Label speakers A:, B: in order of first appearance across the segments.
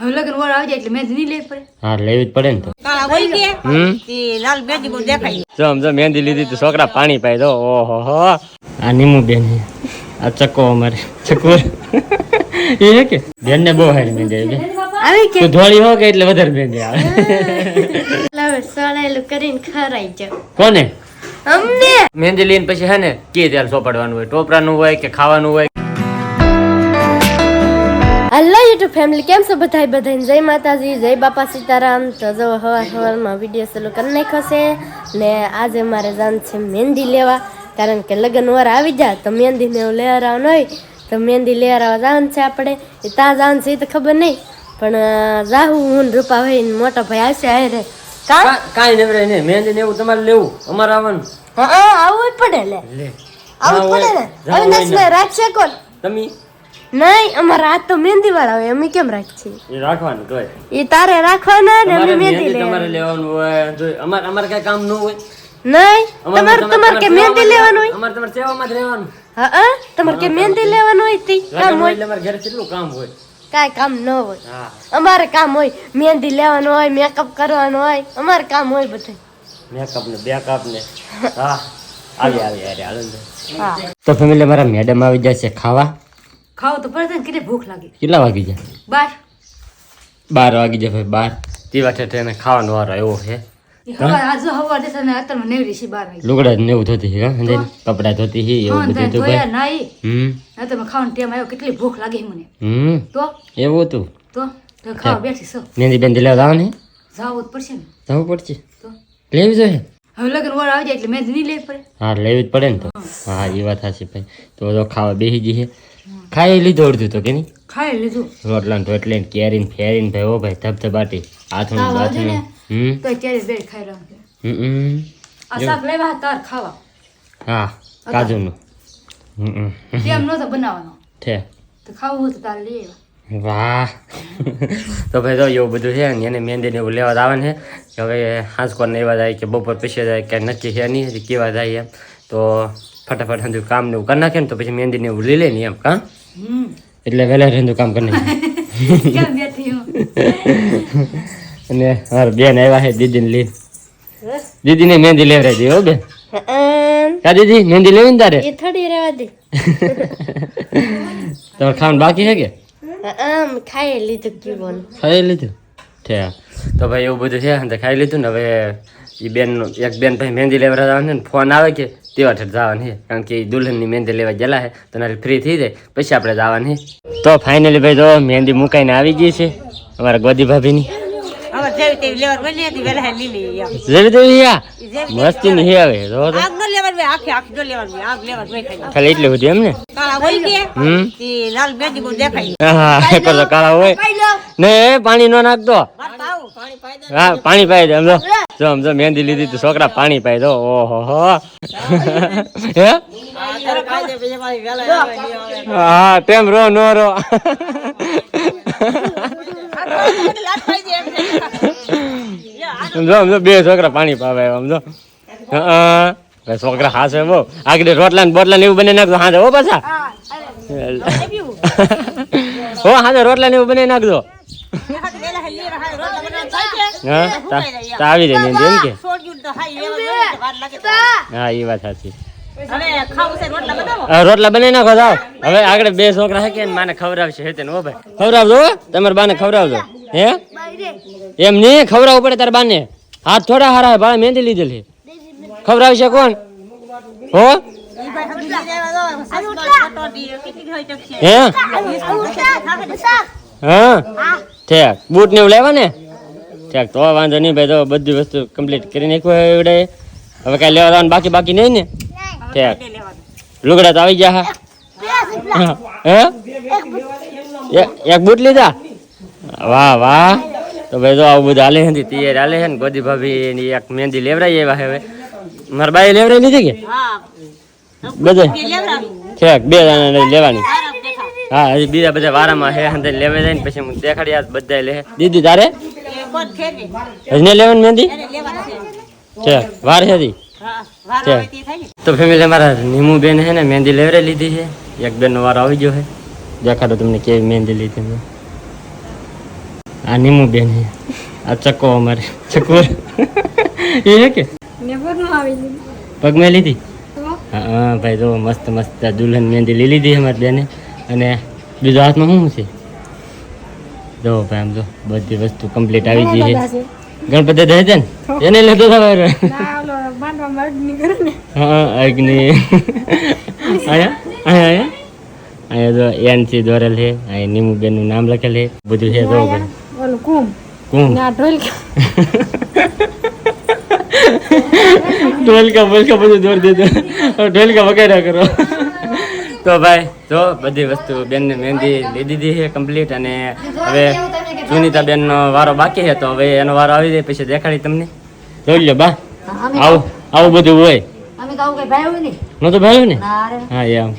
A: હવે લગ્ન વાળો આવી જાય એટલે મહેંદી નહીં લેવી પડે.
B: હા લેવી જ પડે ને તો.
C: કે? લાલ મહેંદી બહુ દેખાય.
B: જો આમ મહેંદી લીધી તો છોકરા પાણી પાય દો ઓહો હો. આ નીમુ બેન આ ચક્કો અમારે. ચકો એ હે કે? બેન ને બહુ હારી મહેંદી આવી
A: આવી
B: તું ધોળી હો કે એટલે વધારે મહેંદી આવે?
D: લાવે સળેલું કરીને ખરાઈ જાવ
B: કોને?
D: અમને?
B: મહેંદી લઈને પછી હે ને કે ત્યારે સોપાડવાનું હોય? ટોપરાનું હોય કે ખાવાનું હોય?
D: યુટ્યુબ ફેમિલી કેમ છો બધાય બધાને જય માતાજી જય બાપા સીતારામ. તો જો હવાર હવારમાં વીડિયો ચાલુ કરી નાખ્યો છે ને આજે મારે જવાનું છે મહેંદી લેવા. કારણ કે લગ્ન વાર આવી જાય તો મહેંદીને એવું લેવા આવવાનું હોય. તો મહેંદી લેવા જવાનું છે આપણે. એ ત્યાં જવાનું છે એ તો ખબર નહીં. પણ જાહું હું રૂપા ભાઈ મોટો ભાઈ આવશે કા?
B: કાંઈ નવરે નહીં. મહેંદી ને એવું તમારે લેવું. અમારે આવવાનું.
D: હા આવું જ પડે લે. આવું જ પડે ને. ને રાખશે કોણ?
B: તમે?
D: નહીં અમારા હાથ તો મહેંદી વાળા હોય અમે કેમ રાખીએ?
B: એ રાખવાનું તોય.
D: એ તારે રાખવાના ને અમે મહેંદી
B: તમારે
D: લેવાનું
B: હોય જો અમારે અમારે કઈ કામ ન હોય.
D: નહીં તમારે તમારે કે મહેંદી લેવાનું હોય?
B: અમારે તમારે સેવામાં જ રહેવાનું.
D: હા હા? તમારે કે મહેંદી લેવાનું હોય તી? કામ
B: હોય?
D: હોય
B: ઘરે કેટલું કામ હોય?
D: કાંઈ કામ ન હોય. અમારે કામ હોય મહેંદી લેવાનું હોય મેકઅપ કરવાનું હોય અમારે કામ હોય બધું.
B: મેકઅપ ને બેકઅપ ને. હા. આવી આવી અરે હાલો. તો ફેમિલી મારા મેડમ આવી જશે ખાવા.
A: ખાવ તો પડે કેટલી ભૂખ લાગી.
B: કેટલા વાગી જાય
A: બાર.
B: બાર વાગી જાય ભાઈ બાર. તે વાટે તેને ખાવાનો વારો એવો છે. લુગડા એવું ધોતી છે હા? સમજાય ને? કપડા ધોતી છે એવું બધું તો ભાઈ.
A: નાઈ.
B: હમ.
A: અત્યારમાં ખાવાનો ટેમ આવ્યો કેટલી ભૂખ લાગે છે મને.
B: હમ.
A: તો?
B: એવું હતું?
A: તો? તો ખાવા બેઠી છો.
B: મહેંદી બેન દિલા જવા ને
A: જાવું જ પડશે ને.
B: જવું પડશે.
A: તો?
B: લેવી જોઈએ
A: હવે લગ્ન વાળો આવી જાય એટલે મેં નહીં લેવી પડે.
B: હા લેવી જ પડે ને તો. હા. એ વાત સાચી ભાઈ. તો તો ખાવા બેસી જઈએ. ખાઈ લીધું અડધું તો કે નહીં?
A: ખાઈ લીધું.
B: રોટલા રોટલી ને કેરીને ફેરીને ભાઈ ઓ ભાઈ ધબધબાટી હાથું
A: આવશે
B: હમ?
A: તો કેરી બે ખાઈ રહ્યો
B: હમ.
A: આ શાક લેવા તાર ખાવા.
B: હા કાજુનું. હમ કેમ
A: નો તો બનાવવાનો.
B: છે.
A: તો ખાવું તો તાર લઈ
B: વાહ. તો ભાઈ તો એવું બધું છે ને એને મહેંદીને એવું લેવા આવે ને. કે હવે હાંસકોર ને એવા જાય કે બપોર પીસે જાય કે નક્કી છે નહીં કેવા જાય એમ. તો ફટાફટ હંધુ કામ ને એવું કરી નાખે ને તો પછી મહેંદી ને એવું લઈ લે ને એમ કા? એટલે વહેલા હંધુ કામ કરી નાખે.
A: કેમ બેઠી હું?
B: અને હાર બેન આવ્યા છે દીદીને લઈને. દીદીને મહેંદી લેવડાવી દે હો બેન.
D: અમ,
B: કા દીદી મહેંદી લેવી ને તારે?
D: થોડી રહેવા દે.
B: તમારે ખાવાનું બાકી છે કે?
D: ખાઈ લીધું કીવોન
B: ખાઈ લીધું? છે તો ભાઈ એવું બધું છે ખાઈ લીધું ને હવે એ બેન એક બેન ભાઈ મહેંદી લેવા આવે ને ફોન આવે કે તેવા ઠેર જવાનું છે કારણ કે દુલ્હનની મહેંદી લેવા ગયેલા છે તો નારી ફ્રી થઈ જાય. પછી આપણે જવાનું છે તો ફાઇનલી ભાઈ તો મહેંદી મુકાઈને આવી ગઈ છે. અમારા ગોદી ભાભીની. મસ્તી ની છે હવે. જો તો.
C: આગ ન લેવાનું હોય આખી આખી ન લેવાનું હોય આગ લેવાનું હોય ખાલી
B: એટલે બધું એમ ને? હમ? કાળા હોય. ને પાણી નો નાખતો
C: વાત આવું પાણી પાઈ દે
B: હા પાણી પાઈ દે સમજો? જો સમજો મહેંદી લીધી તો છોકરા પાણી પાઈ દો. ઓહો હો. તેમ રો નો રો. સમજો સમજો બે છોકરા પાણી પાવે સમજો. હા છોકરા હાસે બહુ આગળ રોટલા ને બોટલા ને એવું બને નાખજો હા હો પાછા. હો હાજે રોટલા ને એવું બને નાખજો
C: એકાદ વેલા લીલી રહે, રોટલા બનાવવા થાય છે.
B: હા? તા- આવી જાય મહેંદી એમ કે?
C: છોડ્યું તો હાઈ લેવાનું હોય ને, વાર લાગે તો.
B: હા એ વાત સાચી.
C: રોટલા બનાવો?
B: હવે રોટલા બનાવી નાખો જાઓ હવે આગળ બે છોકરા હે કે માને ખવડાવશે હે તેને ભાઈ. ખવડાવજો હો. બાને ખવડાવજો. હે? એમ નહીં ખવડાવવું પડે તારે બાને. હાથ થોડા હારા હે ભાઈ મહેંદી લીધેલી ખવડાવશે કોણ? હો. હે? હા? ઠેક. બૂટ ને એવું લેવા ને ઠેક તો વાંધો નહીં ભાઈ તો બધી વસ્તુ કમ્પ્લીટ કરી નાખ્યું હોય એવડે. હવે કાંઈ લેવા જવાનું બાકી બાકી નહીં ને? ઠેક. લુગડા તો આવી ગયા હા. હે? એક- એક બૂટ લીધા? વાહ વાહ. તો ભાઈ જો આવું બધું હાલે છે તૈયાર હાલે છે ને ગોદી ભાભી ની એક મહેંદી લેવરાઈ એવા હવે. મારા બાઈ લેવરાઈ લીધી કે?
C: હા.
B: બધે?
C: ઈ લેવડાવી.
B: ઠેક બે જણા લેવાની.
C: આરામ દેખાવ.
B: હા હજી બીજા બધા વારામાં હે અંદર લેવા જાય ને પછી હું દેખાડી આજ બધા લે દીદી તારે? લેવાની મહેંદી?
C: છે.
B: વાર
C: હા, તે થાય ને.
B: તો ફેમિલી અમારા નીમુ બેન છે ને મહેંદી લેવરે લીધી છે. એક બે નો વારો આવી ગયો છે. દેખાડો તમને કેવી મહેંદી લીધી મેં આ નીમુ બેન હે આ ચકો અમારે. ચકો એ હે કે? પગમાં લીધી? હા હા ભાઈ જો મસ્ત મસ્ત દુલ્હન મહેંદી લઈ લીધી અમારી બેને. અને બીજો હાથમાં શું છે? જો ભાઈ જો બધી વસ્તુ કમ્પ્લીટ આવી ગઈ છે. ગણપતિ દે છે ને? એને લેતો ખબર. હા અગ્નિ. અહીંયા? આયા અહીંયા? જો એનસી દોરેલ છે અહીં નીમુબેનનું નામ લખેલ છે. બધું છે જો
C: ઓલું કુમ
B: કોણ ઢોલકા. બોલકા બધું દોર દેજો ઢોલકા વગેરે કરો. તો ભાઈ જો બધી વસ્તુ બેનને મહેંદી લઈ દીધી છે કમ્પ્લીટ અને હવે સુનિતા બેનનો વારો બાકી છે તો હવે એનો વારો આવી જાય પછી દેખાડી તમને. જોઈ લો બા આવું આવું બધું હોય.
A: નો તો ભાઈ
B: ને? હા એમ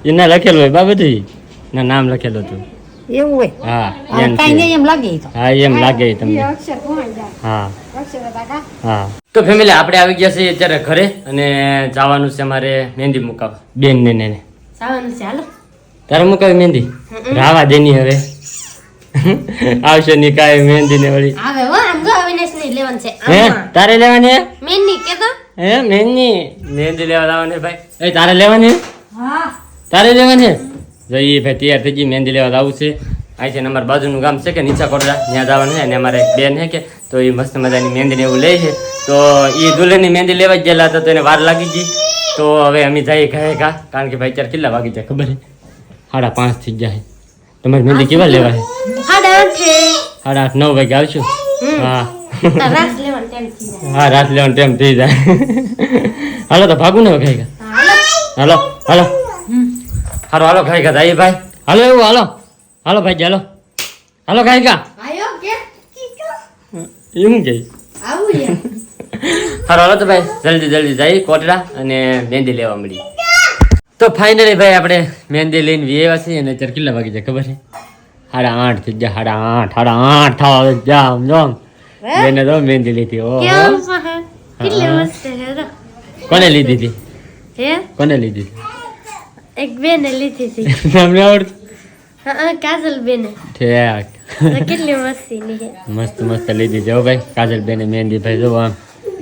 B: એના લખેલું હોય બા બધું ના નામ લખેલું હતું.
C: એવું હોય
B: હા
A: આ
B: એમ
A: કાંઈ
B: છે.
A: નહીં એમ લાગે તો.
B: હા એમ લાગે તમને.
C: અક્ષર કોણ જાય
B: હા.
C: અક્ષર હતા કા?
B: હા. તો ફેમિલી આપણે આવી ગયા છીએ અત્યારે ઘરે અને જવાનું છે અમારે મહેંદી મુકાવ. બેન ને ને
D: સાવાનું છે હાલો.
B: તારે મુકાવી મહેંદી? રાવા દેની હવે. આવશે ની કાય મહેંદી ને વળી.
D: આવે હો આમ જો અવિનાશની લેવાનું છે.
B: હે? તારે લેવાની હે?
D: કે તો?
B: હે મહેંદી. મહેંદી લેવા લાવવાની ભાઈ. એ તારે લેવાની હા? તારે લેવાની હે? જો ઈ ભાઈ તૈયાર થઈ ગઈ મહેંદી લેવા આવું છે. અહીં છે ને અમારા બાજુનું ગામ છે કે નીચા કોટડા ત્યાં જવાનું છે. અને અમારે એક બેન છે કે તો એ મસ્ત મજાની મહેંદી ને એવું લે છે. તો એ દુલ્હનની મહેંદી લેવા જ ગયેલા હતા તો એને વાર લાગી ગઈ. તો હવે અમે જઈએ ઘરે કા કારણ કે ભાઈ અત્યારે કેટલા વાગી જાય ખબર છે? સાડા પાંચ થઈ જાય તમારી મહેંદી કેવા લેવા છે?
D: હાડા આઠે
B: સાડા આઠ નવ વાગે આવશું? હા.
D: તાર રાસ લેવાનું ટાઈમ થઈ જાય.
B: હા રાત લેવાનો ટાઈમ થઈ જાય. હાલો તો ભાગું ને ખાઈ હાલો હાલો. હાલો હાલો ખાઈ ગયા એ ભાઈ. હાલો એવું હાલો. હાલો ભાઈ હાલો હાલો ખાઈ
D: કે
B: એમ કે?
D: આવું યાર.
B: હાલો હાલો તો ભાઈ જલ્દી જલ્દી જઈ કોટડા અને મહેંદી લેવા મળી તો ફાઇનલી ભાઈ આપણે મહેંદી લઈને વિયેવા છીએ અને અત્યારે કેટલા વાગી જાય ખબર છે? સાડા આઠ થઈ ગયા સાડા આઠ સાડા આઠ થવા આવે જામ જામ બેને તો મહેંદી લીધી
D: છે છે તો.
B: કોને લીધી હતી? કોને લીધી હતી?
D: એક બેને લીધી હતી
B: તમને આવડતું
D: હા કાજલ બેને
B: ઠેક
D: કેટલી મસ્તી ની
B: મસ્ત મસ્ત લીધી હો ભાઈ કાજલ બેને મહેંદી ભાઈ જો આમ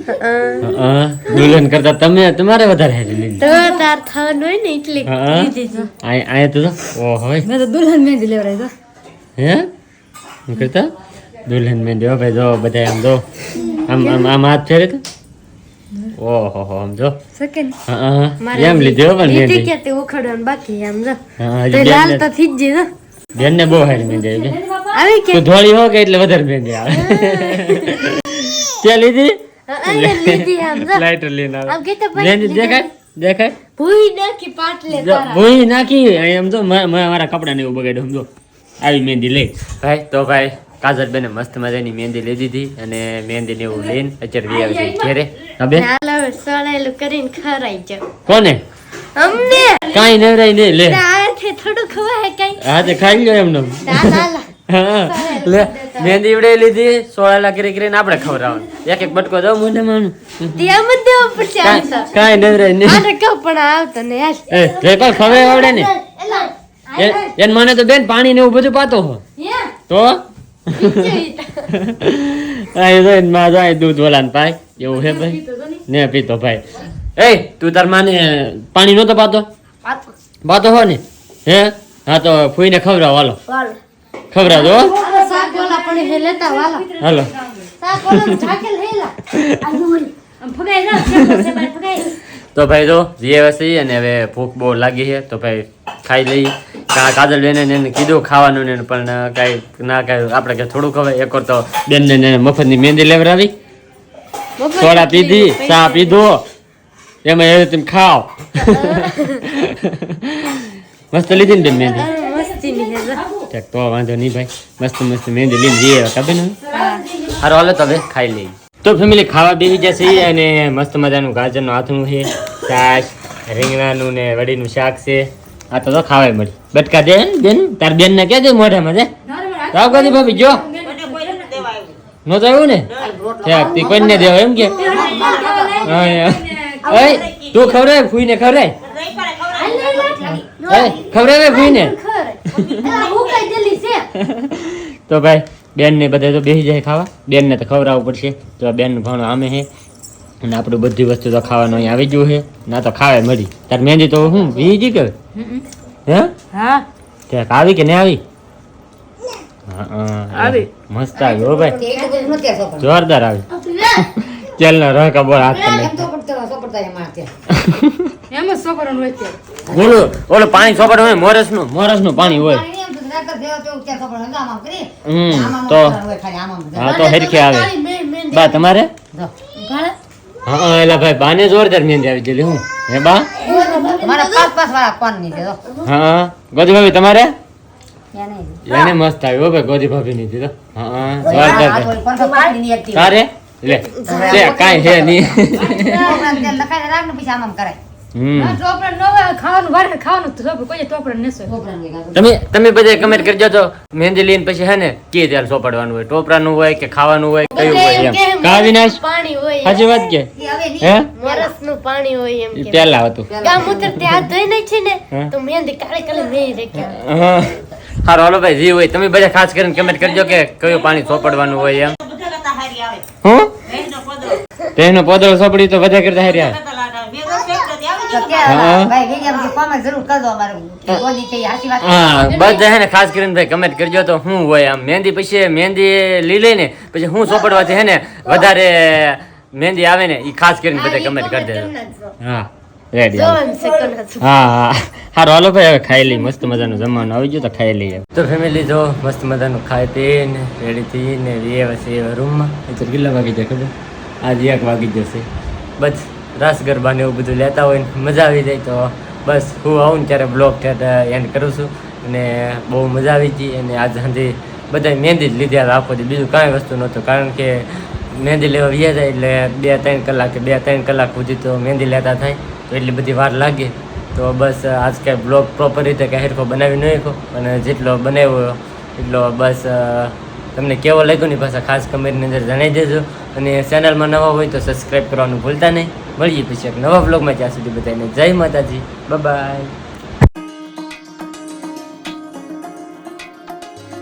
D: હા.
B: હા, દુલ્હન કરતા તમે તમારે વધારે હારી લીધી
D: તો તાર થવાનું હોય ને એટલે
B: હા.
D: લીધી તો
B: આય આય તો જો. ઓહો ભાઈ
A: મેં તો દુલ્હન મહેંદી લેવડાવી તો
B: હે શું કરતા દુલ્હન મહેંદી હો ભાઈ જો બધા આમ જો આમ આમ આમ હાથ ફેરે તો ઓહો હો આમ જો. હા, હા. એમ લીધી પણ
D: લીધી કે તે ઉખડવાનું બાકી આમ જો.
B: હા,
D: લાલ તો થઈ જ જઈ
B: બેનને બહુ હારી મહેંદી આવી બેન.
D: કે?
B: તું ધોળી હો કે એટલે વધારે મહેંદી આવે? ત્યાં લીધી? લાઈટર લઈને આવે. દેખાય? દેખાય?
D: ભૂઈ નાખી પાટલે
B: ભૂઈ નાખી અહીં એમ તો મ- મ- મારા એવું બગાડ્યું સમજો આવી મહેંદી લઈ ભાઈ તો ભાઈ કાજલ બેને મસ્ત મજાની મહેંદી લઈ દીધી અને મહેંદી ને એવું લઈને અત્યારે વી આવી ગઈ. ઘેરે.
D: હવે સળેલું કરીને ખરાઈ જાવ
B: કોને?
D: અમને?
B: કાંઈ નવરાય ને લે
D: આથી થોડું ખવાય કાઈ
B: હા તે ખાઈ લ્યો એમનો. લે મહેંદી ઉડે લીધી સોળાલા કરી કરીને આપણે ખવડાવવાનું. એક એક બટકો દો માનું
D: ત્યાં મત દેવો પડશે આમ તો.
B: કાંઈ
D: આને કહું પણ આવતો ને
B: એ ખવે આવડે ને? એને મને તો બેન પાણી ને એવું બધું પાતો હો? તો? જો એને માં જાય દૂધ વલાન પાય એવું છે ભાઈ ને પીતો ભાઈ એ તું તાર માને પાણી નહોતો પાતો પાતો હો ને હે હા તો ફૂઈને ખવડાવ હાલો
D: વાલો
B: ખવડાવજો હો.
D: હાલો
A: ભાઈ ફગાઈ
B: તો ભાઈ જો જીએ વસી અને હવે ભૂખ બહુ લાગી છે તો ભાઈ ખાઈ લઈ. કા કાજલ બેને એને કીધું ખાવાનું ને પણ કાંઈ ના કાંઈ આપણે કે થોડું ખવાય. એક તો બેનને ને મફતની મહેંદી લેવડાવી. સોડા પીધી ચા પીધો. એમાં એવી તમે ખાઓ. મસ્ત લીધી ને બેન મહેંદી તો વાંધો નહીં ભાઈ. મસ્ત મસ્ત મહેંદી લઈને જઈએ ખબર ને સારું હાલો તો હવે ખાઈ લઈએ. તો ફેમિલી ખાવા બેસી જશે અને મસ્ત મજાનું ગાજરનું હાથનું છે છાશ રીંગણાનું ને વડીનું શાક છે. આ તો ખાવાય મળી. બટકા દે બેન તાર બેન ને કે દે મોઢામાં દે. રાવ ભાભી જો. નો તો આવ્યું ને? ઠીક તી કોઈને દેવા એમ કે. તું ખવડાય ફૂઈને ખવડાય. ખવડાવે
A: છે?
B: તો ભાઈ બેન ને બધા તો બેસી જાય ખાવા. બેન ને તો ખવડાવવું પડશે. તો આ બેનનું ભાણું આમે છે અને આપણું બધી વસ્તુ તો ખાવાનું અહીં આવી ગયું છે ના તો ખાવે મળી તાર મહેંદી તો હું વીજી કે હે?
C: હા.
B: ત્યાં આવી કે નહીં આવી? હા, હા.
C: આવી.
B: મસ્ત આવી હો ભાઈ. જોરદાર આવી. ચાલ ના રહ કબોર હાથ
C: તમે
B: બોલો ઓલું પાણી સોપડ હોય મોરસનું મોરસનું પાણી હોય. હમ તો. હા તો હેરખી આવે બા તમારે હા એલા ભાઈ બાને જોરદાર મહેંદી આવી ગયેલી હું હે બા
A: મારા પાંચ પાંચ વાળા કોણની છે
B: હા ગોદી ભાભી તમારે એને મસ્ત આવ્યો હો ભાઈ ગોદી ભાભી ની દીધો હા જોરદાર. તારે લે લે કાંઈ છે નહીં
A: છોકરાને રાખ ને પછી આમ આમ કરાય.
B: તમે તમે બધે કમેન્ટ કરજો તો. મહેંદી લઈને પછી હે ને કે ત્યારે સોપાડવાનું હોય ટોપરાનું હોય કે ખાવાનું હોય કયું હોય એમ. કા વિનાશ?
D: પાણી હોય
B: સાચી વાત કે?
A: એ હવે નહીં.
B: હે?
D: વરસ પાણી હોય એમ કે.
B: પેલા હતું.
D: ગામ ઉતર તે હાથ ધોઈ નાખી ને તો મહેંદી કાળી કાળી નહીં રેખ્યા
B: હા. હારો હાલો ભાઈ જી હોય. તમે બધા ખાસ કરીને કમેન્ટ કરજો કે કયું પાણી સોપડવાનું હોય એમ. હું? તેનો પોદળો. સોપડી તો બધા કરતા હારી આવે. બધા હે. ને ખાસ કરીને ભાઈ કમેન્ટ કરજો તો શું હોય આમ. મહેંદી પછી મહેંદી લઈ લઈને પછી હું સોપડવાથી હે ને વધારે મહેંદી આવે ને એ ખાસ કરીને બધા કમેન્ટ કરી દેજો. હા રેડી. હા હા. હારું હાલો ભાઈ હવે ખાઈ લઈ મસ્ત મજાનું જમવાનું આવી ગયું તો ખાઈ લઈએ. તો ફેમિલી જો મસ્ત મજાનું ખાઈ પીને રેડી થઈને ને વસે રૂમમાં તો કેટલા વાગી જાય ખબર? આજે એક વાગી જશે. બસ. રાસ ગરબા ને એવું બધું લેતા હોય ને મજા આવી જાય તો બસ હું આવું ને ત્યારે બ્લોગ એન્ડ કરું છું. અને બહુ મજા આવી હતી અને આજ સાંજે બધા મહેંદી જ લીધી. આપો દી બીજું કાંઈ વસ્તુ નહોતું. કારણ કે મહેંદી લેવા વ્યા જાય એટલે બે ત્રણ કલાક કે બે ત્રણ કલાક સુધી તો મહેંદી લેતા થાય. તો એટલી બધી વાર લાગે. તો બસ આજ કાંઈ બ્લોગ પ્રોપર રીતે કાંઈ હેરખો બનાવી ન શકો અને જેટલો બનાવ્યો એટલો બસ તમને કેવો લાગ્યો ની પાછા ખાસ કમેન્ટની અંદર જણાવી દેજો. અને ચેનલમાં નવા હોય તો સબસ્ક્રાઈબ કરવાનું ભૂલતા નહીં. મળીએ પછી એક નવા બ્લોગમાં ત્યાં સુધી બધાને જય માતાજી. બાય